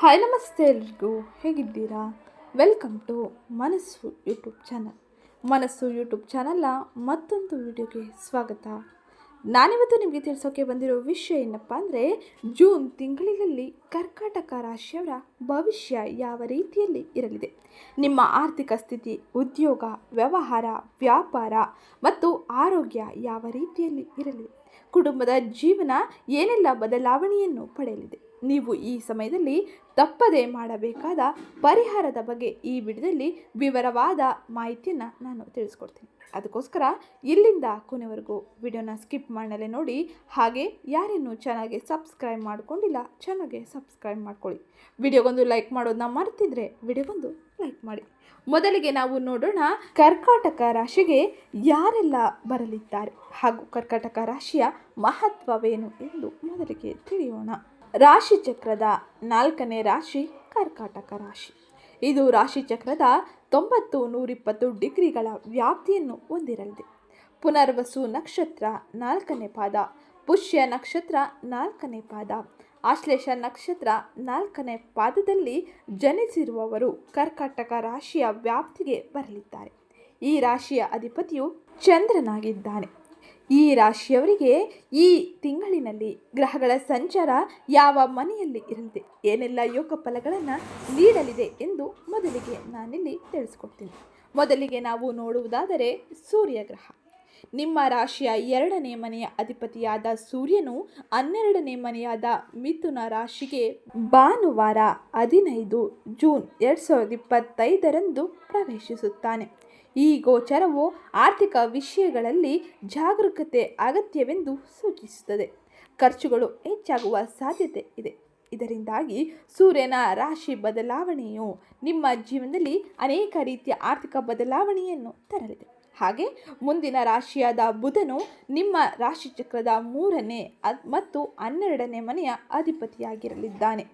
Hi, ನಮಸ್ತೆ ಎಲ್ರಿಗೂ. ಹೇಗಿದ್ದೀರಾ? Welcome to Manassu YouTube channel Manassu YouTube ಚಾನಲ್ನ ಮತ್ತೊಂದು ವಿಡಿಯೋಗೆ ಸ್ವಾಗತ. ನಾನಿವತ್ತು ನಿಮಗೆ ತಿಳಿಸೋಕೆ ಬಂದಿರೋ ವಿಷಯ ಏನಪ್ಪ ಅಂದರೆ, ಜೂನ್ ತಿಂಗಳಿನಲ್ಲಿ ಕರ್ಕಾಟಕ ರಾಶಿಯವರ ಭವಿಷ್ಯ ಯಾವ ರೀತಿಯಲ್ಲಿ ಇರಲಿದೆ. ನಿಮ್ಮ ಆರ್ಥಿಕ ಸ್ಥಿತಿ, ಉದ್ಯೋಗ, ವ್ಯವಹಾರ, ವ್ಯಾಪಾರ ಮತ್ತು ಆರೋಗ್ಯ ಯಾವ ರೀತಿಯಲ್ಲಿ ಇರಲಿದೆ ಕುಟುಂಬದ ಜೀವನ ಏನೆಲ್ಲ ಬದಲಾವಣೆಯನ್ನು ಪಡೆಯಲಿದೆ? ನೀವು ಈ ಸಮಯದಲ್ಲಿ ತಪ್ಪದೇ ಮಾಡಬೇಕಾದ ಪರಿಹಾರದ ಬಗ್ಗೆ ಈ ವಿಡಿಯೋದಲ್ಲಿ ವಿವರವಾದ ಮಾಹಿತಿಯನ್ನು ನಾನು ತಿಳಿಸ್ಕೊಡ್ತೀನಿ. ಅದಕ್ಕೋಸ್ಕರ ಇಲ್ಲಿಂದ ಕೊನೆವರೆಗೂ ವಿಡಿಯೋನ ಸ್ಕಿಪ್ ಮಾಡಲೇ ನೋಡಿ, ಹಾಗೆ ಯಾರೇನು ಚಾನಲ್ಗೆ ಸಬ್ಸ್ಕ್ರೈಬ್ ಮಾಡ್ಕೊಂಡಿಲ್ಲ ಚಾನಲ್ಗೆ ಸಬ್ಸ್ಕ್ರೈಬ್ ಮಾಡ್ಕೊಳ್ಳಿ. ವಿಡಿಯೋಗೊಂದು ಲೈಕ್ ಮಾಡೋದನ್ನ ಮರ್ತಿದ್ರೆ ವಿಡಿಯೋಗೊಂದು ಲೈಕ್ ಮಾಡಿ. ಮೊದಲಿಗೆ ನಾವು ನೋಡೋಣ ಕರ್ಕಾಟಕ ರಾಶಿಗೆ ಯಾರೆಲ್ಲ ಬರಲಿದ್ದಾರೆ ಹಾಗೂ ಕರ್ಕಾಟಕ ರಾಶಿಯ ಮಹತ್ವವೇನು ಎಂದು ಮೊದಲಿಗೆ ತಿಳಿಯೋಣ. ರಾಶಿ ಚಕ್ರದ ನಾಲ್ಕನೇ ರಾಶಿ ಕರ್ಕಾಟಕ ರಾಶಿ. ಇದು ರಾಶಿ ಚಕ್ರದ ತೊಂಬತ್ತು, ನೂರಿಪ್ಪತ್ತು ಡಿಗ್ರಿಗಳ ವ್ಯಾಪ್ತಿಯನ್ನು ಹೊಂದಿರಲಿದೆ. ಪುನರ್ವಸು ನಕ್ಷತ್ರ ನಾಲ್ಕನೇ ಪಾದ, ಪುಷ್ಯ ನಕ್ಷತ್ರ ನಾಲ್ಕನೇ ಪಾದ ಆಶ್ಲೇಷ ನಕ್ಷತ್ರ ನಾಲ್ಕನೇ ಪಾದದಲ್ಲಿ ಜನಿಸಿರುವವರು ಕರ್ಕಾಟಕ ರಾಶಿಯ ವ್ಯಾಪ್ತಿಗೆ ಬರಲಿದ್ದಾರೆ. ಈ ರಾಶಿಯ ಅಧಿಪತಿಯು ಚಂದ್ರನಾಗಿದ್ದಾನೆ. ಈ ರಾಶಿಯವರಿಗೆ ಈ ತಿಂಗಳಿನಲ್ಲಿ ಗ್ರಹಗಳ ಸಂಚಾರ ಯಾವ ಮನೆಯಲ್ಲಿ ಇರಲಿದೆ, ಏನೆಲ್ಲ ಯೋಗ ಫಲಗಳನ್ನು ನೀಡಲಿದೆ ಎಂದು ಮೊದಲಿಗೆ ನಾನಿಲ್ಲಿ ತಿಳಿಸ್ಕೊಡ್ತೀನಿ. ಮೊದಲಿಗೆ ನಾವು ನೋಡುವುದಾದರೆ ಸೂರ್ಯಗ್ರಹ ನಿಮ್ಮ ರಾಶಿಯ ಎರಡನೇ ಮನೆಯ ಅಧಿಪತಿಯಾದ ಸೂರ್ಯನು ಹನ್ನೆರಡನೇ ಮನೆಯಾದ ಮಿಥುನ ರಾಶಿಗೆ ಭಾನುವಾರ ಹದಿನೈದು ಜೂನ್ ಎರಡು ಸಾವಿರದ ಇಪ್ಪತ್ತೈದರಂದು ಪ್ರವೇಶಿಸುತ್ತಾನೆ. ಈ ಗೋಚರವು ಆರ್ಥಿಕ ವಿಷಯಗಳಲ್ಲಿ ಜಾಗರೂಕತೆ, ಅಗತ್ಯವೆಂದು ಸೂಚಿಸುತ್ತದೆ. ಖರ್ಚುಗಳು ಹೆಚ್ಚಾಗುವ ಸಾಧ್ಯತೆ ಇದೆ. ಇದರಿಂದಾಗಿ ಸೂರ್ಯನ ರಾಶಿ ಬದಲಾವಣೆಯು ನಿಮ್ಮ ಜೀವನದಲ್ಲಿ ಅನೇಕ ರೀತಿಯ ಆರ್ಥಿಕ ಬದಲಾವಣೆಯನ್ನು ತರಲಿದೆ. ಹಾಗೆ ಮುಂದಿನ ರಾಶಿಯಾದ ಬುಧನು ನಿಮ್ಮ ರಾಶಿ ಚಕ್ರದ ಮೂರನೇ ಮತ್ತು ಹನ್ನೆರಡನೇ ಮನೆಯ ಅಧಿಪತಿಯಾಗಿರಲಿದ್ದಾನೆ.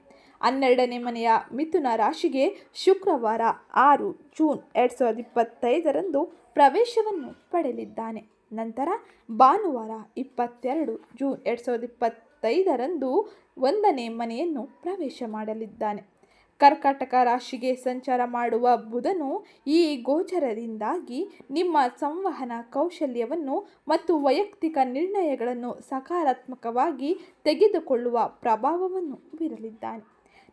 ಹನ್ನೆರಡನೇ ಮನೆಯ ಮಿಥುನ ರಾಶಿಗೆ ಶುಕ್ರವಾರ ಆರು ಜೂನ್ ಎರಡು ಸಾವಿರದ ಇಪ್ಪತ್ತೈದರಂದು ಪ್ರವೇಶವನ್ನು ಪಡೆಯಲಿದ್ದಾನೆ. ನಂತರ ಭಾನುವಾರ ಇಪ್ಪತ್ತೆರಡು ಜೂನ್ ಎರಡು ಸಾವಿರದ ಇಪ್ಪತ್ತೈದರಂದು ಒಂದನೇ ಮನೆಯನ್ನು ಪ್ರವೇಶ ಮಾಡಲಿದ್ದಾನೆ. ಕರ್ಕಾಟಕ ರಾಶಿಗೆ ಸಂಚಾರ ಮಾಡುವ ಬುಧನು ಈ ಗೋಚರದಿಂದಾಗಿ ನಿಮ್ಮ ಸಂವಹನ ಕೌಶಲ್ಯವನ್ನು ಮತ್ತು ವೈಯಕ್ತಿಕ ನಿರ್ಣಯಗಳನ್ನು ಸಕಾರಾತ್ಮಕವಾಗಿ ತೆಗೆದುಕೊಳ್ಳುವ ಪ್ರಭಾವವನ್ನು ಬೀರಲಿದ್ದಾನೆ.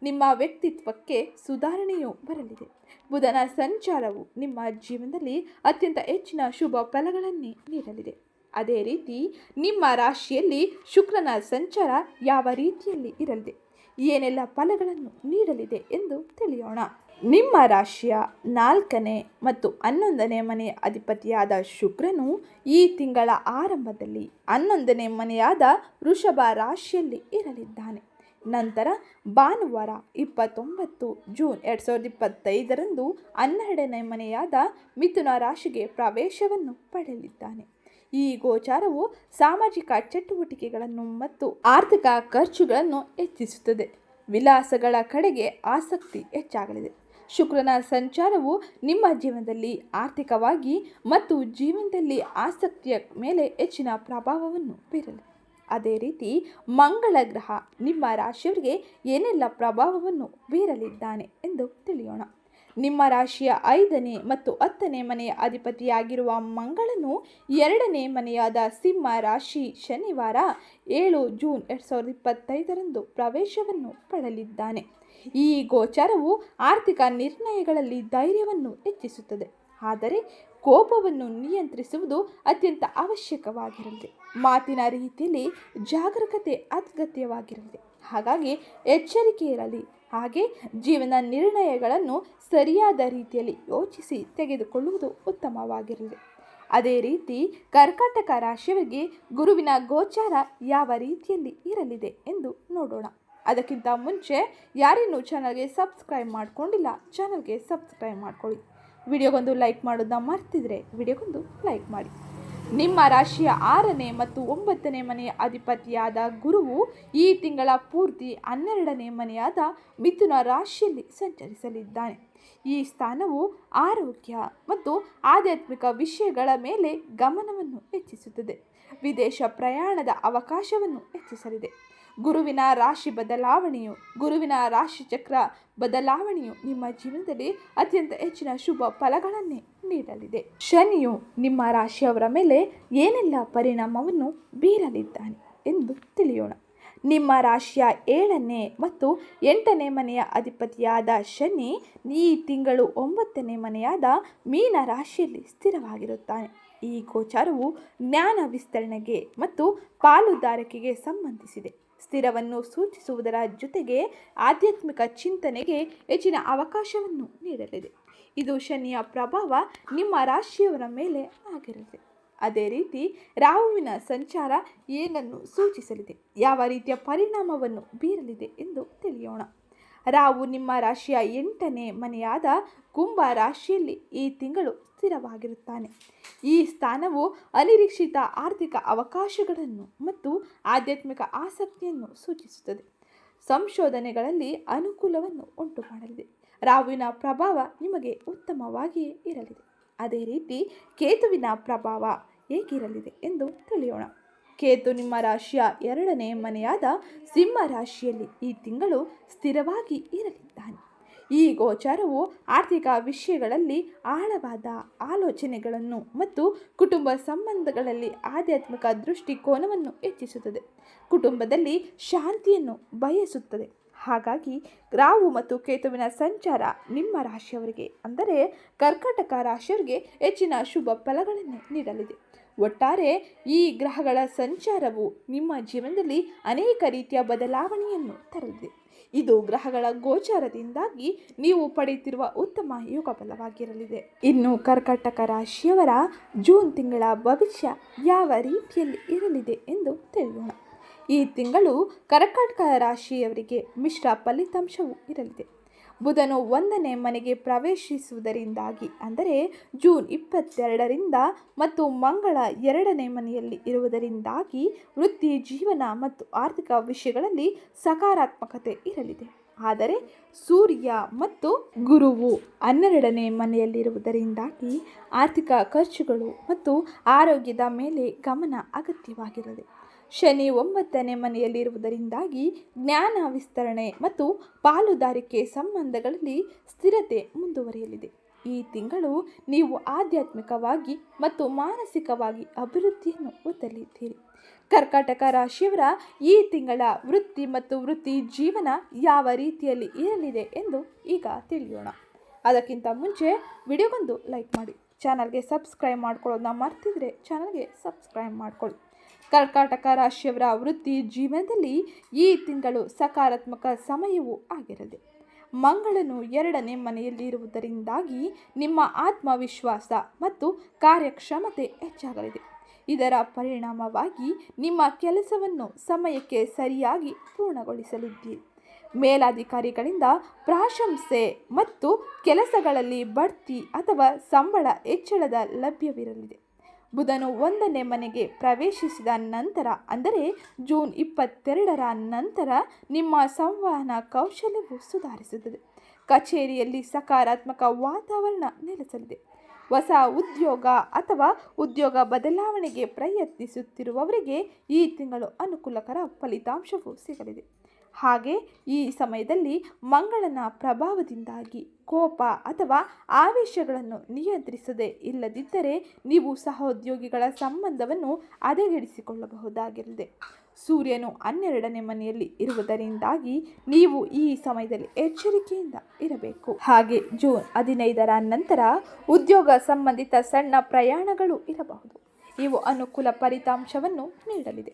ನಿಮ್ಮ ವ್ಯಕ್ತಿತ್ವಕ್ಕೆ ಸುಧಾರಣೆಯೂ ಬರಲಿದೆ. ಬುಧನ ಸಂಚಾರವು ನಿಮ್ಮ ಜೀವನದಲ್ಲಿ ಅತ್ಯಂತ ಹೆಚ್ಚಿನ ಶುಭ ಫಲಗಳನ್ನೇ ನೀಡಲಿದೆ. ಅದೇ ರೀತಿ ನಿಮ್ಮ ರಾಶಿಯಲ್ಲಿ ಶುಕ್ರನ ಸಂಚಾರ ಯಾವ ರೀತಿಯಲ್ಲಿ ಇರಲಿದೆ? ಏನೆಲ್ಲ ಫಲಗಳನ್ನು ನೀಡಲಿದೆ ಎಂದು ತಿಳಿಯೋಣ. ನಿಮ್ಮ ರಾಶಿಯ ನಾಲ್ಕನೇ ಮತ್ತು ಹನ್ನೊಂದನೇ ಮನೆಯ ಅಧಿಪತಿಯಾದ ಶುಕ್ರನು ಈ ತಿಂಗಳ ಆರಂಭದಲ್ಲಿ ಹನ್ನೊಂದನೇ ಮನೆಯಾದ ವೃಷಭ ರಾಶಿಯಲ್ಲಿ ಇರಲಿದ್ದಾನೆ. ನಂತರ ಭಾನುವಾರ ಇಪ್ಪತ್ತೊಂಬತ್ತು ಜೂನ್ ಎರಡು ಸಾವಿರದ ಇಪ್ಪತ್ತೈದರಂದು ಹನ್ನೆರಡನೇ ಮನೆಯಾದ ಮಿಥುನ ರಾಶಿಗೆ ಪ್ರವೇಶವನ್ನು ಪಡೆಯಲಿದ್ದಾನೆ. ಈ ಗೋಚಾರವು ಸಾಮಾಜಿಕ ಚಟುವಟಿಕೆಗಳನ್ನು ಮತ್ತು ಆರ್ಥಿಕ ಖರ್ಚುಗಳನ್ನು ಹೆಚ್ಚಿಸುತ್ತದೆ. ವಿಲಾಸಗಳ ಕಡೆಗೆ ಆಸಕ್ತಿ ಹೆಚ್ಚಾಗಲಿದೆ. ಶುಕ್ರನ ಸಂಚಾರವು ನಿಮ್ಮ ಜೀವನದಲ್ಲಿ ಆರ್ಥಿಕವಾಗಿ ಮತ್ತು ಜೀವನದಲ್ಲಿ ಆಸಕ್ತಿಯ ಮೇಲೆ ಹೆಚ್ಚಿನ ಪ್ರಭಾವವನ್ನು ಬೀರಲಿದೆ ಅದೇ ರೀತಿ ಮಂಗಳ ಗ್ರಹ ನಿಮ್ಮ ರಾಶಿಯವರಿಗೆ ಏನೆಲ್ಲ ಪ್ರಭಾವವನ್ನು ಬೀರಲಿದ್ದಾನೆ ಎಂದು ತಿಳಿಯೋಣ. ನಿಮ್ಮ ರಾಶಿಯ ಐದನೇ ಮತ್ತು ಹತ್ತನೇ ಮನೆಯ ಅಧಿಪತಿಯಾಗಿರುವ ಮಂಗಳನು ಎರಡನೇ ಮನೆಯಾದ ಸಿಂಹ ರಾಶಿ ಶನಿವಾರ ಏಳು ಜೂನ್ ಎರಡು ಸಾವಿರದ ಇಪ್ಪತ್ತೈದರಂದು ಪ್ರವೇಶವನ್ನು ಪಡೆಯಲಿದ್ದಾನೆ. ಈ ಗೋಚಾರವು ಆರ್ಥಿಕ ನಿರ್ಣಯಗಳಲ್ಲಿ ಧೈರ್ಯವನ್ನು ಹೆಚ್ಚಿಸುತ್ತದೆ. ಆದರೆ ಕೋಪವನ್ನು ನಿಯಂತ್ರಿಸುವುದು ಅತ್ಯಂತ ಅವಶ್ಯಕವಾಗಿರಲಿದೆ ಮಾತಿನ ರೀತಿಯಲ್ಲಿ ಜಾಗರೂಕತೆ ಅತ್ಯಗತ್ಯವಾಗಿರಲಿದೆ ಹಾಗಾಗಿ ಎಚ್ಚರಿಕೆ ಇರಲಿ. ಹಾಗೆ ಜೀವನ ನಿರ್ಣಯಗಳನ್ನು ಸರಿಯಾದ ರೀತಿಯಲ್ಲಿ ಯೋಚಿಸಿ ತೆಗೆದುಕೊಳ್ಳುವುದು ಉತ್ತಮವಾಗಿರಲಿ. ಅದೇ ರೀತಿ ಕರ್ಕಾಟಕ ರಾಶಿಯವರಿಗೆ ಗುರುವಿನ ಗೋಚಾರ ಯಾವ ರೀತಿಯಲ್ಲಿ ಇರಲಿದೆ ಎಂದು ನೋಡೋಣ. ಅದಕ್ಕಿಂತ ಮುಂಚೆ ಯಾರಿನ್ನೂ ಚಾನಲ್ಗೆ ಸಬ್ಸ್ಕ್ರೈಬ್ ಮಾಡ್ಕೊಂಡಿಲ್ಲ ಚಾನಲ್ಗೆ ಸಬ್ಸ್ಕ್ರೈಬ್ ಮಾಡ್ಕೊಳ್ಳಿ. ವಿಡಿಯೋಗೊಂದು ಲೈಕ್ ಮಾಡೋದನ್ನ ಮರ್ತಿದ್ರೆ ವಿಡಿಯೋಗೊಂದು ಲೈಕ್ ಮಾಡಿ. ನಿಮ್ಮ ರಾಶಿಯ ಆರನೇ ಮತ್ತು ಒಂಬತ್ತನೇ ಮನೆಯ ಅಧಿಪತಿಯಾದ ಗುರುವು ಈ ತಿಂಗಳ ಪೂರ್ತಿ ಹನ್ನೆರಡನೇ ಮನೆಯಾದ ಮಿಥುನ ರಾಶಿಯಲ್ಲಿ ಸಂಚರಿಸಲಿದ್ದಾನೆ. ಈ ಸ್ಥಾನವು ಆರೋಗ್ಯ ಮತ್ತು ಆಧ್ಯಾತ್ಮಿಕ ವಿಷಯಗಳ ಮೇಲೆ ಗಮನವನ್ನು ಹೆಚ್ಚಿಸುತ್ತದೆ. ವಿದೇಶ ಪ್ರಯಾಣದ ಅವಕಾಶವನ್ನು ಹೆಚ್ಚಿಸಲಿದೆ. ಗುರುವಿನ ರಾಶಿ ಬದಲಾವಣೆಯು, ಗುರುವಿನ ರಾಶಿ ಚಕ್ರ ಬದಲಾವಣೆಯು ನಿಮ್ಮ ಜೀವನದಲ್ಲಿ ಅತ್ಯಂತ ಹೆಚ್ಚಿನ ಶುಭ ಫಲಗಳನ್ನೇ ನೀಡಲಿದೆ. ಶನಿಯು ನಿಮ್ಮ ರಾಶಿಯವರ ಮೇಲೆ ಏನೆಲ್ಲ ಪರಿಣಾಮವನ್ನು ಬೀರಲಿದ್ದಾನೆ ಎಂದು ತಿಳಿಯೋಣ. ನಿಮ್ಮ ರಾಶಿಯ ಏಳನೇ ಮತ್ತು ಎಂಟನೇ ಮನೆಯ ಅಧಿಪತಿಯಾದ ಶನಿ ಈ ತಿಂಗಳು ಒಂಬತ್ತನೇ ಮನೆಯಾದ ಮೀನ ರಾಶಿಯಲ್ಲಿ ಸ್ಥಿರವಾಗಿರುತ್ತಾನೆ. ಈ ಗೋಚಾರವು ಜ್ಞಾನ ವಿಸ್ತರಣೆಗೆ ಮತ್ತು ಪಾಲುದಾರಿಕೆಗೆ ಸಂಬಂಧಿಸಿದೆ. ಸ್ಥಿರವನ್ನು ಸೂಚಿಸುವುದರ ಜೊತೆಗೆ ಆಧ್ಯಾತ್ಮಿಕ ಚಿಂತನೆಗೆ ಹೆಚ್ಚಿನ ಅವಕಾಶವನ್ನು ನೀಡಲಿದೆ. ಇದು ಶನಿಯ ಪ್ರಭಾವ ನಿಮ್ಮ ರಾಶಿಯವರ ಮೇಲೆ ಆಗಿರಲಿದೆ ಅದೇ ರೀತಿ ರಾಹುವಿನ ಸಂಚಾರ ಏನನ್ನು ಸೂಚಿಸಲಿದೆ? ಯಾವ ರೀತಿಯ ಪರಿಣಾಮವನ್ನು ಬೀರಲಿದೆ ಎಂದು ತಿಳಿಯೋಣ. ರಾಹು ನಿಮ್ಮ ರಾಶಿಯ ಎಂಟನೇ ಮನೆಯಾದ ಕುಂಭ ರಾಶಿಯಲ್ಲಿ ಈ ತಿಂಗಳು ಸ್ಥಿರವಾಗಿರುತ್ತಾನೆ. ಈ ಸ್ಥಾನವು ಅನಿರೀಕ್ಷಿತ ಆರ್ಥಿಕ ಅವಕಾಶಗಳನ್ನು ಮತ್ತು ಆಧ್ಯಾತ್ಮಿಕ ಆಸಕ್ತಿಯನ್ನು ಸೂಚಿಸುತ್ತದೆ. ಸಂಶೋಧನೆಗಳಲ್ಲಿ ಅನುಕೂಲವನ್ನು ಉಂಟು ಮಾಡಲಿದೆ ರಾಹುವಿನ ಪ್ರಭಾವ ನಿಮಗೆ ಉತ್ತಮವಾಗಿಯೇ ಇರಲಿದೆ. ಅದೇ ರೀತಿ ಕೇತುವಿನ ಪ್ರಭಾವ ಹೇಗಿರಲಿದೆ ಎಂದು ತಿಳಿಯೋಣ. ಕೇತು ನಿಮ್ಮ ರಾಶಿಯ ಎರಡನೇ ಮನೆಯಾದ ಸಿಂಹ ರಾಶಿಯಲ್ಲಿ ಈ ತಿಂಗಳು ಸ್ಥಿರವಾಗಿ ಇರಲಿದ್ದಾನೆ. ಈ ಗೋಚಾರವು ಆರ್ಥಿಕ ವಿಷಯಗಳಲ್ಲಿ ಆಳವಾದ ಆಲೋಚನೆಗಳನ್ನು ಮತ್ತು ಕುಟುಂಬ ಸಂಬಂಧಗಳಲ್ಲಿ ಆಧ್ಯಾತ್ಮಿಕ ದೃಷ್ಟಿಕೋನವನ್ನು ಹೆಚ್ಚಿಸುತ್ತದೆ. ಕುಟುಂಬದಲ್ಲಿ ಶಾಂತಿಯನ್ನು ಬಯಸುತ್ತದೆ. ಹಾಗಾಗಿ ರಾಹು ಮತ್ತು ಕೇತುವಿನ ಸಂಚಾರ ನಿಮ್ಮ ರಾಶಿಯವರಿಗೆ, ಅಂದರೆ ಕರ್ಕಟಕ ರಾಶಿಯವರಿಗೆ ಹೆಚ್ಚಿನ ಶುಭ ಫಲಗಳನ್ನು ನೀಡಲಿದೆ. ಒಟ್ಟಾರೆ ಈ ಗ್ರಹಗಳ ಸಂಚಾರವು ನಿಮ್ಮ ಜೀವನದಲ್ಲಿ ಅನೇಕ ರೀತಿಯ ಬದಲಾವಣೆಯನ್ನು ತರಲಿದೆ. ಇದು ಗ್ರಹಗಳ ಗೋಚಾರದಿಂದಾಗಿ ನೀವು ಪಡೆಯುತ್ತಿರುವ ಉತ್ತಮ ಯೋಗ ಬಲವಾಗಿರಲಿದೆ ಇನ್ನು ಕರ್ಕಾಟಕ ರಾಶಿಯವರ ಜೂನ್ ತಿಂಗಳ ಭವಿಷ್ಯ ಯಾವ ರೀತಿಯಲ್ಲಿ ಇರಲಿದೆ ಎಂದು ತಿಳಿಯೋಣ. ಈ ತಿಂಗಳು ಕರ್ಕಾಟಕ ರಾಶಿಯವರಿಗೆ ಮಿಶ್ರ ಫಲಿತಾಂಶವೂ ಇರಲಿದೆ. ಬುಧನು ಒಂದನೇ ಮನೆಗೆ ಪ್ರವೇಶಿಸುವುದರಿಂದಾಗಿ, ಅಂದರೆ ಜೂನ್ ಇಪ್ಪತ್ತೆರಡರಿಂದ ಮತ್ತು ಮಂಗಳ ಎರಡನೇ ಮನೆಯಲ್ಲಿ ಇರುವುದರಿಂದಾಗಿ ವೃತ್ತಿ ಜೀವನ ಮತ್ತು ಆರ್ಥಿಕ ವಿಷಯಗಳಲ್ಲಿ ಸಕಾರಾತ್ಮಕತೆ ಇರಲಿದೆ. ಆದರೆ ಸೂರ್ಯ ಮತ್ತು ಗುರುವು ಹನ್ನೆರಡನೇ ಮನೆಯಲ್ಲಿರುವುದರಿಂದಾಗಿ ಆರ್ಥಿಕ ಖರ್ಚುಗಳು ಮತ್ತು ಆರೋಗ್ಯದ ಮೇಲೆ ಗಮನ ಅಗತ್ಯವಾಗಿರಲಿದೆ. ಶನಿ ಒಂಬತ್ತನೇ ಮನೆಯಲ್ಲಿರುವುದರಿಂದಾಗಿ ಜ್ಞಾನ ವಿಸ್ತರಣೆ ಮತ್ತು ಪಾಲುದಾರಿಕೆ ಸಂಬಂಧಗಳಲ್ಲಿ ಸ್ಥಿರತೆ ಮುಂದುವರಿಯಲಿದೆ. ಈ ತಿಂಗಳು ನೀವು ಆಧ್ಯಾತ್ಮಿಕವಾಗಿ ಮತ್ತು ಮಾನಸಿಕವಾಗಿ ಅಭಿವೃದ್ಧಿಯನ್ನು ಹೊಂದಲಿದ್ದೀರಿ. ಕರ್ಕಾಟಕ ರಾಶಿಯವರ ಈ ತಿಂಗಳ ವೃತ್ತಿ ಮತ್ತು ವೃತ್ತಿ ಜೀವನ ಯಾವ ರೀತಿಯಲ್ಲಿ ಇರಲಿದೆ ಎಂದು ಈಗ ತಿಳಿಯೋಣ. ಅದಕ್ಕಿಂತ ಮುಂಚೆ ವಿಡಿಯೋಗೊಂದು ಲೈಕ್ ಮಾಡಿ. ಚಾನಲ್ಗೆ ಸಬ್ಸ್ಕ್ರೈಬ್ ಮಾಡ್ಕೊಳ್ಳೋದನ್ನ ಮರ್ತಿದ್ರೆ ಚಾನಲ್ಗೆ ಸಬ್ಸ್ಕ್ರೈಬ್ ಮಾಡ್ಕೊಳ್ಳಿ. ಕರ್ಕಾಟಕ ರಾಶಿಯವರ ವೃತ್ತಿ ಜೀವನದಲ್ಲಿ ಈ ತಿಂಗಳು ಸಕಾರಾತ್ಮಕ ಸಮಯವೂ ಆಗಿರಲಿ. ಮಂಗಳನು ಎರಡನೇ ಮನೆಯಲ್ಲಿ ಇರುವುದರಿಂದಾಗಿ ನಿಮ್ಮ ಆತ್ಮವಿಶ್ವಾಸ ಮತ್ತು ಕಾರ್ಯಕ್ಷಮತೆ ಹೆಚ್ಚಾಗಲಿದೆ. ಇದರ ಪರಿಣಾಮವಾಗಿ ನಿಮ್ಮ ಕೆಲಸವನ್ನು ಸಮಯಕ್ಕೆ ಸರಿಯಾಗಿ ಪೂರ್ಣಗೊಳಿಸಲಿದ್ದೀರಿ. ಮೇಲಾಧಿಕಾರಿಗಳಿಂದ ಪ್ರಾಶಂಸೆ ಮತ್ತು ಕೆಲಸಗಳಲ್ಲಿ ಬಡ್ತಿ ಅಥವಾ ಸಂಬಳ ಹೆಚ್ಚಳದ ಲಭ್ಯವಿರಲಿದೆ. ಬುಧನು ಒಂದನೇ ಮನೆಗೆ ಪ್ರವೇಶಿಸಿದ ನಂತರ, ಅಂದರೆ ಜೂನ್ ಇಪ್ಪತ್ತೆರಡರ ನಂತರ ನಿಮ್ಮ ಸಂವಹನ ಕೌಶಲ್ಯವು ಸುಧಾರಿಸುತ್ತದೆ. ಕಚೇರಿಯಲ್ಲಿ ಸಕಾರಾತ್ಮಕ ವಾತಾವರಣ ನೆಲೆಸಲಿದೆ. ಹೊಸ ಉದ್ಯೋಗ ಅಥವಾ ಉದ್ಯೋಗ ಬದಲಾವಣೆಗೆ ಪ್ರಯತ್ನಿಸುತ್ತಿರುವವರಿಗೆ ಈ ತಿಂಗಳು ಅನುಕೂಲಕರ ಫಲಿತಾಂಶವೂ ಸಿಗಲಿದೆ. ಹಾಗೆ ಈ ಸಮಯದಲ್ಲಿ ಮಂಗಳನ ಪ್ರಭಾವದಿಂದಾಗಿ ಕೋಪ ಅಥವಾ ಆವೇಶಗಳನ್ನು ನಿಯಂತ್ರಿಸದೆ ಇಲ್ಲದಿದ್ದರೆ ನೀವು ಸಹೋದ್ಯೋಗಿಗಳ ಸಂಬಂಧವನ್ನು ಹದಗೆಡಿಸಿಕೊಳ್ಳಬಹುದಾಗಿರಲಿದೆ. ಸೂರ್ಯನು ಹನ್ನೆರಡನೇ ಮನೆಯಲ್ಲಿ ಇರುವುದರಿಂದಾಗಿ ನೀವು ಈ ಸಮಯದಲ್ಲಿ ಎಚ್ಚರಿಕೆಯಿಂದ ಇರಬೇಕು. ಹಾಗೆ ಜೂನ್ ಹದಿನೈದರ ನಂತರ ಉದ್ಯೋಗ ಸಂಬಂಧಿತ ಸಣ್ಣ ಪ್ರಯಾಣಗಳು ಇರಬಹುದು. ಇವು ಅನುಕೂಲ ಫಲಿತಾಂಶವನ್ನು ನೀಡಲಿದೆ.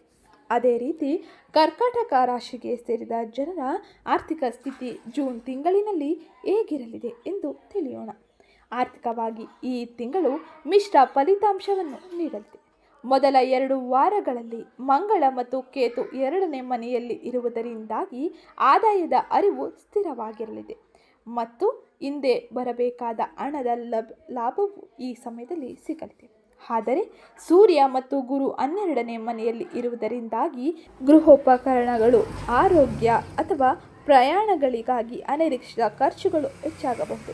ಅದೇ ರೀತಿ ಕರ್ಕಾಟಕ ರಾಶಿಗೆ ಸೇರಿದ ಜನರ ಆರ್ಥಿಕ ಸ್ಥಿತಿ ಜೂನ್ ತಿಂಗಳಿನಲ್ಲಿ ಹೇಗಿರಲಿದೆ ಎಂದು ತಿಳಿಯೋಣ. ಆರ್ಥಿಕವಾಗಿ ಈ ತಿಂಗಳು ಮಿಶ್ರ ಫಲಿತಾಂಶವನ್ನು ನೀಡಲಿದೆ. ಮೊದಲ ಎರಡು ವಾರಗಳಲ್ಲಿ ಮಂಗಳ ಮತ್ತು ಕೇತು ಎರಡನೇ ಮನೆಯಲ್ಲಿ ಇರುವುದರಿಂದಾಗಿ ಆದಾಯದ ಅರಿವು ಸ್ಥಿರವಾಗಿರಲಿದೆ. ಮತ್ತು ಹಿಂದೆ ಬರಬೇಕಾದ ಹಣದ ಲಭ್ ಲಾಭವು ಈ ಸಮಯದಲ್ಲಿ ಸಿಗಲಿದೆ. ಆದರೆ ಸೂರ್ಯ ಮತ್ತು ಗುರು ಹನ್ನೆರಡನೇ ಮನೆಯಲ್ಲಿ ಇರುವುದರಿಂದಾಗಿ ಗೃಹೋಪಕರಣಗಳು, ಆರೋಗ್ಯ ಅಥವಾ ಪ್ರಯಾಣಗಳಿಗಾಗಿ ಅನಿರೀಕ್ಷಿತ ಖರ್ಚುಗಳು ಹೆಚ್ಚಾಗಬಹುದು.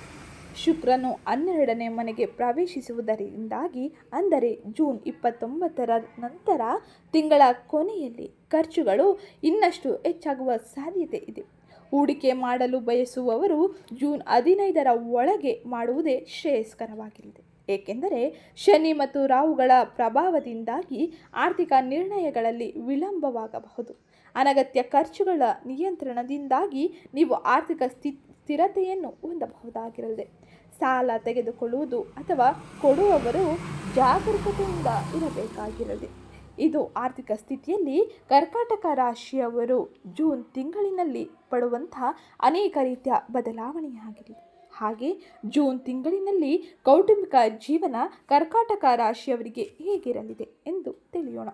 ಶುಕ್ರನು ಹನ್ನೆರಡನೇ ಮನೆಗೆ ಪ್ರವೇಶಿಸುವುದರಿಂದಾಗಿ ಅಂದರೆ ಜೂನ್ ಇಪ್ಪತ್ತೊಂಬತ್ತರ ನಂತರ ತಿಂಗಳ ಕೊನೆಯಲ್ಲಿ ಖರ್ಚುಗಳು ಇನ್ನಷ್ಟು ಹೆಚ್ಚಾಗುವ ಸಾಧ್ಯತೆ ಇದೆ. ಹೂಡಿಕೆ ಮಾಡಲು ಬಯಸುವವರು ಜೂನ್ ಹದಿನೈದರ ಒಳಗೆ ಮಾಡುವುದೇ ಶ್ರೇಯಸ್ಕರವಾಗಿರಲಿದೆ ಏಕೆಂದರೆ ಶನಿ ಮತ್ತು ರಾಹುಗಳ ಪ್ರಭಾವದಿಂದಾಗಿ ಆರ್ಥಿಕ ನಿರ್ಣಯಗಳಲ್ಲಿ ವಿಳಂಬವಾಗಬಹುದು. ಅನಗತ್ಯ ಖರ್ಚುಗಳ ನಿಯಂತ್ರಣದಿಂದಾಗಿ ನೀವು ಆರ್ಥಿಕ ಸ್ಥಿ, ಸ್ಥಿರತೆಯನ್ನು ಹೊಂದಬಹುದಾಗಿರಲಿದೆ. ಸಾಲ ತೆಗೆದುಕೊಳ್ಳುವುದು ಅಥವಾ ಕೊಡುವವರು ಜಾಗರೂಕತೆಯಿಂದ ಇರಬೇಕಾಗಿರಲಿದೆ. ಇದು ಆರ್ಥಿಕ ಸ್ಥಿತಿಯಲ್ಲಿ ಕರ್ಕಾಟಕ ರಾಶಿಯವರು ಜೂನ್ ತಿಂಗಳಿನಲ್ಲಿ ಪಡುವಂಥ ಅನೇಕ ರೀತಿಯ ಬದಲಾವಣೆಯಾಗಿದೆ. ಹಾಗೆ ಜೂನ್ ತಿಂಗಳಿನಲ್ಲಿ ಕೌಟುಂಬಿಕ ಜೀವನ ಕರ್ಕಾಟಕ ರಾಶಿಯವರಿಗೆ ಹೇಗಿರಲಿದೆ ಎಂದು ತಿಳಿಯೋಣ.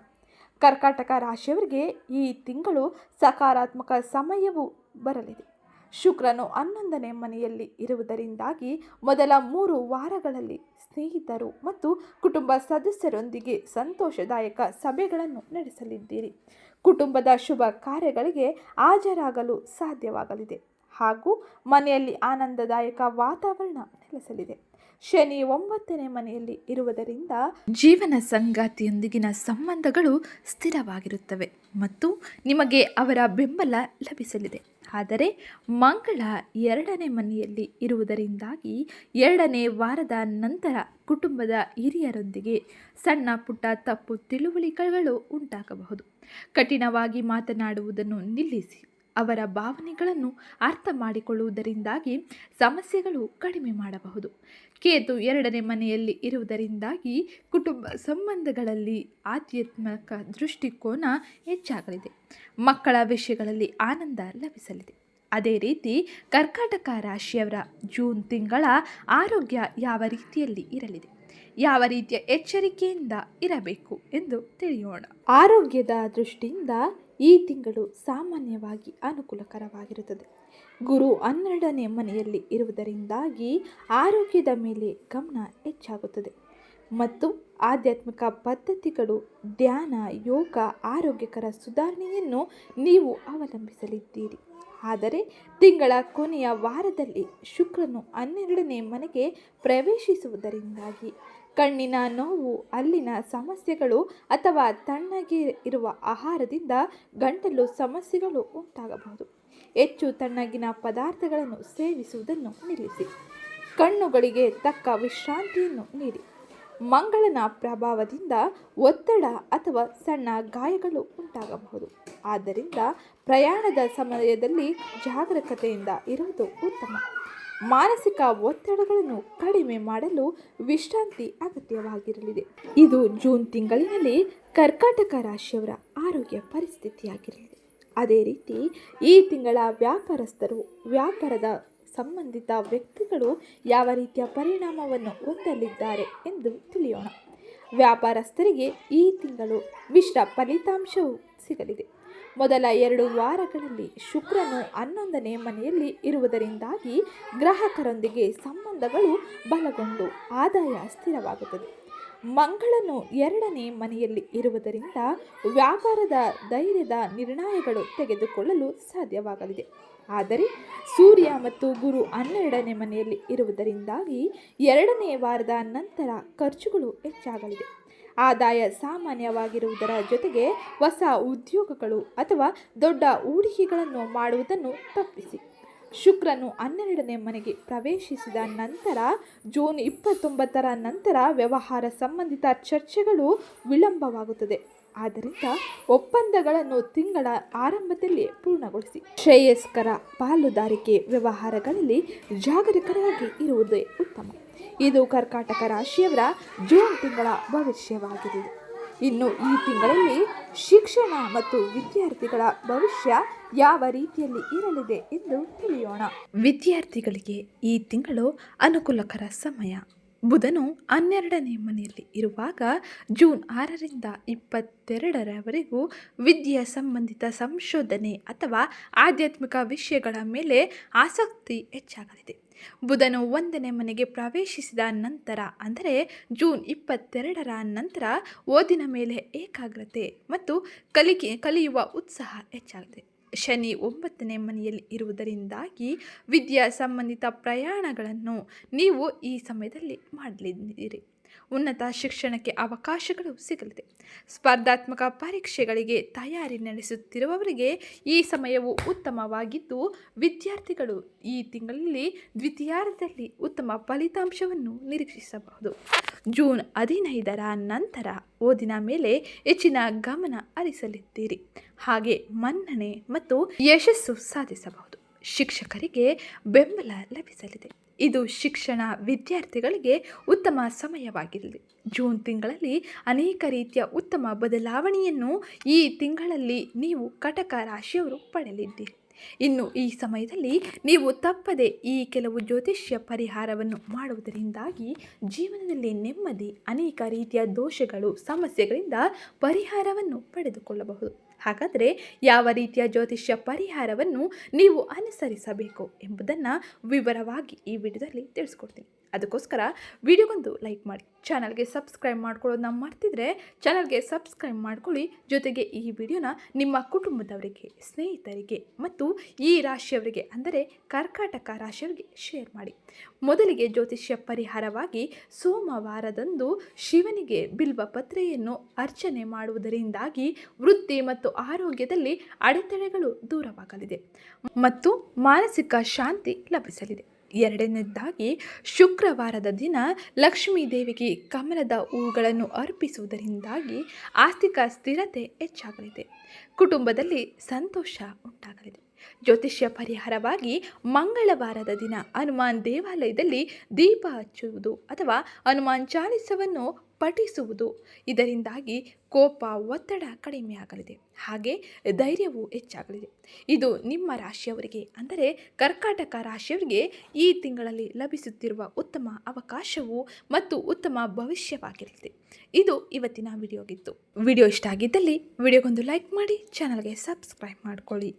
ಕರ್ಕಾಟಕ ರಾಶಿಯವರಿಗೆ ಈ ತಿಂಗಳು ಸಕಾರಾತ್ಮಕ ಸಮಯವು ಬರಲಿದೆ. ಶುಕ್ರನು ಹನ್ನೊಂದನೇ ಮನೆಯಲ್ಲಿ ಇರುವುದರಿಂದಾಗಿ ಮೊದಲ ಮೂರು ವಾರಗಳಲ್ಲಿ ಸ್ನೇಹಿತರು ಮತ್ತು ಕುಟುಂಬ ಸದಸ್ಯರೊಂದಿಗೆ ಸಂತೋಷದಾಯಕ ಸಭೆಗಳನ್ನು ನಡೆಸಲಿದ್ದೀರಿ. ಕುಟುಂಬದ ಶುಭ ಕಾರ್ಯಗಳಿಗೆ ಹಾಜರಾಗಲು ಸಾಧ್ಯವಾಗಲಿದೆ. ಹಾಗೂ ಮನೆಯಲ್ಲಿ ಆನಂದದಾಯಕ ವಾತಾವರಣ ನೆಲೆಸಲಿದೆ. ಶನಿ ಒಂಬತ್ತನೇ ಮನೆಯಲ್ಲಿ ಇರುವುದರಿಂದ ಜೀವನ ಸಂಗಾತಿಯೊಂದಿಗಿನ ಸಂಬಂಧಗಳು ಸ್ಥಿರವಾಗಿರುತ್ತವೆ ಮತ್ತು ನಿಮಗೆ ಅವರ ಬೆಂಬಲ ಲಭಿಸಲಿದೆ. ಆದರೆ ಮಂಗಳ ಎರಡನೇ ಮನೆಯಲ್ಲಿ ಇರುವುದರಿಂದಾಗಿ ಎರಡನೇ ವಾರದ ನಂತರ ಕುಟುಂಬದ ಹಿರಿಯರೊಂದಿಗೆ ಸಣ್ಣ ಪುಟ್ಟ ತಪ್ಪು ತಿಳುವಳಿಕೆಗಳು ಉಂಟಾಗಬಹುದು. ಕಠಿಣವಾಗಿ ಮಾತನಾಡುವುದನ್ನು ನಿಲ್ಲಿಸಿ. ಅವರ ಭಾವನೆಗಳನ್ನು ಅರ್ಥ ಮಾಡಿಕೊಳ್ಳುವುದರಿಂದಾಗಿ ಸಮಸ್ಯೆಗಳು ಕಡಿಮೆ ಮಾಡಬಹುದು. ಕೇತು ಎರಡನೇ ಮನೆಯಲ್ಲಿ ಇರುವುದರಿಂದಾಗಿ ಕುಟುಂಬ ಸಂಬಂಧಗಳಲ್ಲಿ ಆಧ್ಯಾತ್ಮಿಕ ದೃಷ್ಟಿಕೋನ ಹೆಚ್ಚಾಗಲಿದೆ. ಮಕ್ಕಳ ವಿಷಯಗಳಲ್ಲಿ ಆನಂದ ಲಭಿಸಲಿದೆ. ಅದೇ ರೀತಿ ಕರ್ಕಾಟಕ ರಾಶಿಯವರ ಜೂನ್ ತಿಂಗಳ ಆರೋಗ್ಯ ಯಾವ ರೀತಿಯಲ್ಲಿ ಇರಲಿದೆ? ಯಾವ ರೀತಿಯ ಎಚ್ಚರಿಕೆಯಿಂದ ಇರಬೇಕು ಎಂದು ತಿಳಿಯೋಣ. ಆರೋಗ್ಯದ ದೃಷ್ಟಿಯಿಂದ ಈ ತಿಂಗಳು ಸಾಮಾನ್ಯವಾಗಿ ಅನುಕೂಲಕರವಾಗಿರುತ್ತದೆ. ಗುರು ಹನ್ನೆರಡನೇ ಮನೆಯಲ್ಲಿ ಇರುವುದರಿಂದಾಗಿ ಆರೋಗ್ಯದ ಮೇಲೆ ಗಮನ ಹೆಚ್ಚಾಗುತ್ತದೆ. ಮತ್ತು ಆಧ್ಯಾತ್ಮಿಕ ಪದ್ಧತಿಗಳು, ಧ್ಯಾನ, ಯೋಗ, ಆರೋಗ್ಯಕರ ಸುಧಾರಣೆಯನ್ನು ನೀವು ಅವಲಂಬಿಸಲಿದ್ದೀರಿ. ಆದರೆ ತಿಂಗಳ ಕೊನೆಯ ವಾರದಲ್ಲಿ ಶುಕ್ರನು ಹನ್ನೆರಡನೇ ಮನೆಗೆ ಪ್ರವೇಶಿಸುವುದರಿಂದಾಗಿ ಕಣ್ಣಿನ ನೋವು, ಅಲ್ಲಿನ ಸಮಸ್ಯೆಗಳು ಅಥವಾ ತಣ್ಣಗೆ ಇರುವ ಆಹಾರದಿಂದ ಗಂಟಲು ಸಮಸ್ಯೆಗಳು ಉಂಟಾಗಬಹುದು. ಹೆಚ್ಚು ತಣ್ಣಗಿನ ಪದಾರ್ಥಗಳನ್ನು ಸೇವಿಸುವುದನ್ನು ನಿಲ್ಲಿಸಿ. ಕಣ್ಣುಗಳಿಗೆ ತಕ್ಕ ವಿಶ್ರಾಂತಿಯನ್ನು ನೀಡಿ. ಮಂಗಳನ ಪ್ರಭಾವದಿಂದ ಒತ್ತಡ ಅಥವಾ ಸಣ್ಣ ಗಾಯಗಳು ಉಂಟಾಗಬಹುದು. ಆದ್ದರಿಂದ ಪ್ರಯಾಣದ ಸಮಯದಲ್ಲಿ ಜಾಗರೂಕತೆಯಿಂದ ಇರುವುದು ಉತ್ತಮ. ಮಾನಸಿಕ ಒತ್ತಡಗಳನ್ನು ಕಡಿಮೆ ಮಾಡಲು ವಿಶ್ರಾಂತಿ ಅಗತ್ಯವಾಗಿರಲಿದೆ. ಇದು ಜೂನ್ ತಿಂಗಳಿನಲ್ಲಿ ಕರ್ಕಾಟಕ ರಾಶಿಯವರ ಆರೋಗ್ಯ ಪರಿಸ್ಥಿತಿಯಾಗಿರಲಿದೆ. ಅದೇ ರೀತಿ, ಈ ತಿಂಗಳ ವ್ಯಾಪಾರಸ್ಥರು, ವ್ಯಾಪಾರದ ಸಂಬಂಧಿತ ವ್ಯಕ್ತಿಗಳು ಯಾವ ರೀತಿಯ ಪರಿಣಾಮವನ್ನು ಹೊಂದಲಿದ್ದಾರೆ ಎಂದು ತಿಳಿಯೋಣ. ವ್ಯಾಪಾರಸ್ಥರಿಗೆ ಈ ತಿಂಗಳು ಮಿಶ್ರ ಫಲಿತಾಂಶವು ಸಿಗಲಿದೆ. ಮೊದಲ ಎರಡು ವಾರಗಳಲ್ಲಿ ಶುಕ್ರನು ಹನ್ನೊಂದನೇ ಮನೆಯಲ್ಲಿ ಇರುವುದರಿಂದಾಗಿ ಗ್ರಾಹಕರೊಂದಿಗೆ ಸಂಬಂಧಗಳು ಬಲಗೊಂಡು ಆದಾಯ ಸ್ಥಿರವಾಗುತ್ತದೆ. ಮಂಗಳನು ಎರಡನೇ ಮನೆಯಲ್ಲಿ ಇರುವುದರಿಂದ ವ್ಯಾಪಾರದ ಧೈರ್ಯದ ನಿರ್ಣಯಗಳು ತೆಗೆದುಕೊಳ್ಳಲು ಸಾಧ್ಯವಾಗಲಿದೆ. ಆದರೆ ಸೂರ್ಯ ಮತ್ತು ಗುರು ಹನ್ನೆರಡನೇ ಮನೆಯಲ್ಲಿ ಇರುವುದರಿಂದಾಗಿ ಎರಡನೇ ವಾರದ ನಂತರ ಖರ್ಚುಗಳು ಹೆಚ್ಚಾಗಲಿದೆ. ಆದಾಯ ಸಾಮಾನ್ಯವಾಗಿರುವುದರ ಜೊತೆಗೆ ಹೊಸ ಉದ್ಯೋಗಗಳು ಅಥವಾ ದೊಡ್ಡ ಹೂಡಿಕೆಗಳನ್ನು ಮಾಡುವುದನ್ನು ತಪ್ಪಿಸಿ. ಶುಕ್ರನು ಹನ್ನೆರಡನೇ ಮನೆಗೆ ಪ್ರವೇಶಿಸಿದ ನಂತರ, ಜೂನ್ ಇಪ್ಪತ್ತೊಂಬತ್ತರ ನಂತರ ವ್ಯವಹಾರ ಸಂಬಂಧಿತ ಚರ್ಚೆಗಳು ವಿಳಂಬವಾಗುತ್ತದೆ. ಆದ್ದರಿಂದ ಒಪ್ಪಂದಗಳನ್ನು ತಿಂಗಳ ಆರಂಭದಲ್ಲಿ ಪೂರ್ಣಗೊಳಿಸಿ. ಶ್ರೇಯಸ್ಕರ ಪಾಲುದಾರಿಕೆ ವ್ಯವಹಾರಗಳಲ್ಲಿ ಜಾಗರೂಕರಾಗಿ ಇರುವುದೇ ಉತ್ತಮ. ಇದು ಕರ್ಕಾಟಕ ರಾಶಿಯವರ ಜೂನ್ ತಿಂಗಳ ಭವಿಷ್ಯವಾಗಿದೆ. ಇನ್ನು ಈ ತಿಂಗಳಲ್ಲಿ ಶಿಕ್ಷಣ ಮತ್ತು ವಿದ್ಯಾರ್ಥಿಗಳ ಭವಿಷ್ಯ ಯಾವ ರೀತಿಯಲ್ಲಿ ಇರಲಿದೆ ಎಂದು ತಿಳಿಯೋಣ. ವಿದ್ಯಾರ್ಥಿಗಳಿಗೆ ಈ ತಿಂಗಳು ಅನುಕೂಲಕರ ಸಮಯ. ಬುಧನು ಹನ್ನೆರಡನೇ ಮನೆಯಲ್ಲಿ ಇರುವಾಗ ಜೂನ್ ಆರರಿಂದ ಇಪ್ಪತ್ತೆರಡರವರೆಗೂ ವಿದ್ಯೆ ಸಂಬಂಧಿತ ಸಂಶೋಧನೆ ಅಥವಾ ಆಧ್ಯಾತ್ಮಿಕ ವಿಷಯಗಳ ಮೇಲೆ ಆಸಕ್ತಿ ಹೆಚ್ಚಾಗಲಿದೆ. ಬುಧನು ಒಂದನೇ ಮನೆಗೆ ಪ್ರವೇಶಿಸಿದ ನಂತರ, ಅಂದರೆ ಜೂನ್ ಇಪ್ಪತ್ತೆರಡರ ನಂತರ ಓದಿನ ಮೇಲೆ ಏಕಾಗ್ರತೆ ಮತ್ತು ಕಲಿಕೆ, ಕಲಿಯುವ ಉತ್ಸಾಹ ಹೆಚ್ಚಾಗಿದೆ ಶನಿ ಒಂಬತ್ತನೇ ಮನೆಯಲ್ಲಿ ಇರುವುದರಿಂದಾಗಿ ವಿದ್ಯಾ ಸಂಬಂಧಿತ ಪ್ರಯಾಣಗಳನ್ನು ನೀವು ಈ ಸಮಯದಲ್ಲಿ ಮಾಡಲಿದ್ದೀರಿ. ಉನ್ನತ ಶಿಕ್ಷಣಕ್ಕೆ ಅವಕಾಶಗಳು ಸಿಗಲಿದೆ. ಸ್ಪರ್ಧಾತ್ಮಕ ಪರೀಕ್ಷೆಗಳಿಗೆ ತಯಾರಿ ನಡೆಸುತ್ತಿರುವವರಿಗೆ ಈ ಸಮಯವು ಉತ್ತಮವಾಗಿದ್ದು, ವಿದ್ಯಾರ್ಥಿಗಳು ಈ ತಿಂಗಳಲ್ಲಿ ದ್ವಿತೀಯಾರ್ಧದಲ್ಲಿ ಉತ್ತಮ ಫಲಿತಾಂಶವನ್ನು ನಿರೀಕ್ಷಿಸಬಹುದು. ಜೂನ್ ಹದಿನೈದರ ನಂತರ ಓದಿನ ಮೇಲೆ ಹೆಚ್ಚಿನ ಗಮನ ಹರಿಸಲಿದ್ದೀರಿ. ಹಾಗೆ ಮನ್ನಣೆ ಮತ್ತು ಯಶಸ್ಸು ಸಾಧಿಸಬಹುದು. ಶಿಕ್ಷಕರಿಗೆ ಬೆಂಬಲ ಲಭಿಸಲಿದೆ. ಇದು ಶಿಕ್ಷಣ ವಿದ್ಯಾರ್ಥಿಗಳಿಗೆ ಉತ್ತಮ ಸಮಯವಾಗಿರಲಿ. ಜೂನ್ ತಿಂಗಳಲ್ಲಿ ಅನೇಕ ರೀತಿಯ ಉತ್ತಮ ಬದಲಾವಣೆಯನ್ನು ಈ ತಿಂಗಳಲ್ಲಿ ನೀವು ಕಟಕ ರಾಶಿಯವರು ಪಡೆಯಲಿದ್ದೀರಿ. ಇನ್ನು ಈ ಸಮಯದಲ್ಲಿ ನೀವು ತಪ್ಪದೆ ಈ ಕೆಲವು ಜ್ಯೋತಿಷ್ಯ ಪರಿಹಾರವನ್ನು ಮಾಡುವುದರಿಂದಾಗಿ ಜೀವನದಲ್ಲಿ ನೆಮ್ಮದಿ, ಅನೇಕ ರೀತಿಯ ದೋಷಗಳು, ಸಮಸ್ಯೆಗಳಿಂದ ಪರಿಹಾರವನ್ನು ಪಡೆದುಕೊಳ್ಳಬಹುದು. ಹಾಗಾದರೆ ಯಾವ ರೀತಿಯ ಜ್ಯೋತಿಷ್ಯ ಪರಿಹಾರವನ್ನು ನೀವು ಅನುಸರಿಸಬೇಕು ಎಂಬುದನ್ನು ವಿವರವಾಗಿ ಈ ವಿಡಿಯೋದಲ್ಲಿ ತಿಳಿಸ್ಕೊಡ್ತೀನಿ. ಅದಕ್ಕೋಸ್ಕರ ವಿಡಿಯೋಗೊಂದು ಲೈಕ್ ಮಾಡಿ, ಚಾನಲ್ಗೆ ಸಬ್ಸ್ಕ್ರೈಬ್ ಮಾಡ್ಕೊಳ್ಳೋದನ್ನ ಮಾಡ್ತಿದ್ರೆ ಚಾನಲ್ಗೆ ಸಬ್ಸ್ಕ್ರೈಬ್ ಮಾಡ್ಕೊಳ್ಳಿ. ಜೊತೆಗೆ ಈ ವಿಡಿಯೋನ ನಿಮ್ಮ ಕುಟುಂಬದವರಿಗೆ, ಸ್ನೇಹಿತರಿಗೆ ಮತ್ತು ಈ ರಾಶಿಯವರಿಗೆ ಅಂದರೆ ಕರ್ಕಾಟಕ ರಾಶಿಯವರಿಗೆ ಶೇರ್ ಮಾಡಿ. ಮೊದಲಿಗೆ ಜ್ಯೋತಿಷ್ಯ ಪರಿಹಾರವಾಗಿ ಸೋಮವಾರದಂದು ಶಿವನಿಗೆ ಬಿಲ್ವ ಪತ್ರೆಯನ್ನು ಅರ್ಚನೆ ಮಾಡುವುದರಿಂದಾಗಿ ವೃತ್ತಿ ಮತ್ತು ಆರೋಗ್ಯದಲ್ಲಿ ಅಡೆತಡೆಗಳು ದೂರವಾಗಲಿದೆ ಮತ್ತು ಮಾನಸಿಕ ಶಾಂತಿ ಲಭಿಸಲಿದೆ. ಎರಡನೇದಾಗಿ, ಶುಕ್ರವಾರದ ದಿನ ಲಕ್ಷ್ಮೀ ದೇವಿಗೆ ಕಮಲದ ಹೂಗಳನ್ನು ಅರ್ಪಿಸುವುದರಿಂದಾಗಿ ಆಸ್ತಿಕ ಸ್ಥಿರತೆ ಹೆಚ್ಚಾಗಲಿದೆ. ಕುಟುಂಬದಲ್ಲಿ ಸಂತೋಷ ಉಂಟಾಗಲಿದೆ. ಜ್ಯೋತಿಷ್ಯ ಪರಿಹಾರವಾಗಿ ಮಂಗಳವಾರದ ದಿನ ಹನುಮಾನ್ ದೇವಾಲಯದಲ್ಲಿ ದೀಪ ಹಚ್ಚುವುದು ಅಥವಾ ಹನುಮಾನ್ ಚಾಲಿಸವನ್ನು ಪಠಿಸುವುದು. ಇದರಿಂದಾಗಿ ಕೋಪ, ಒತ್ತಡ ಕಡಿಮೆಯಾಗಲಿದೆ ಹಾಗೆ ಧೈರ್ಯವು ಹೆಚ್ಚಾಗಲಿದೆ. ಇದು ನಿಮ್ಮ ರಾಶಿಯವರಿಗೆ ಅಂದರೆ ಕರ್ಕಾಟಕ ರಾಶಿಯವರಿಗೆ ಈ ತಿಂಗಳಲ್ಲಿ ಲಭಿಸುತ್ತಿರುವ ಉತ್ತಮ ಅವಕಾಶವು ಮತ್ತು ಉತ್ತಮ ಭವಿಷ್ಯವಾಗಿರಲಿದೆ ಇದು ಇವತ್ತಿನ ವಿಡಿಯೋಗಿತ್ತು. ವಿಡಿಯೋ ಇಷ್ಟ ಆಗಿದ್ದಲ್ಲಿ ವಿಡಿಯೋಗೊಂದು ಲೈಕ್ ಮಾಡಿ, ಚಾನಲ್ಗೆ ಸಬ್ಸ್ಕ್ರೈಬ್ ಮಾಡ್ಕೊಳ್ಳಿ.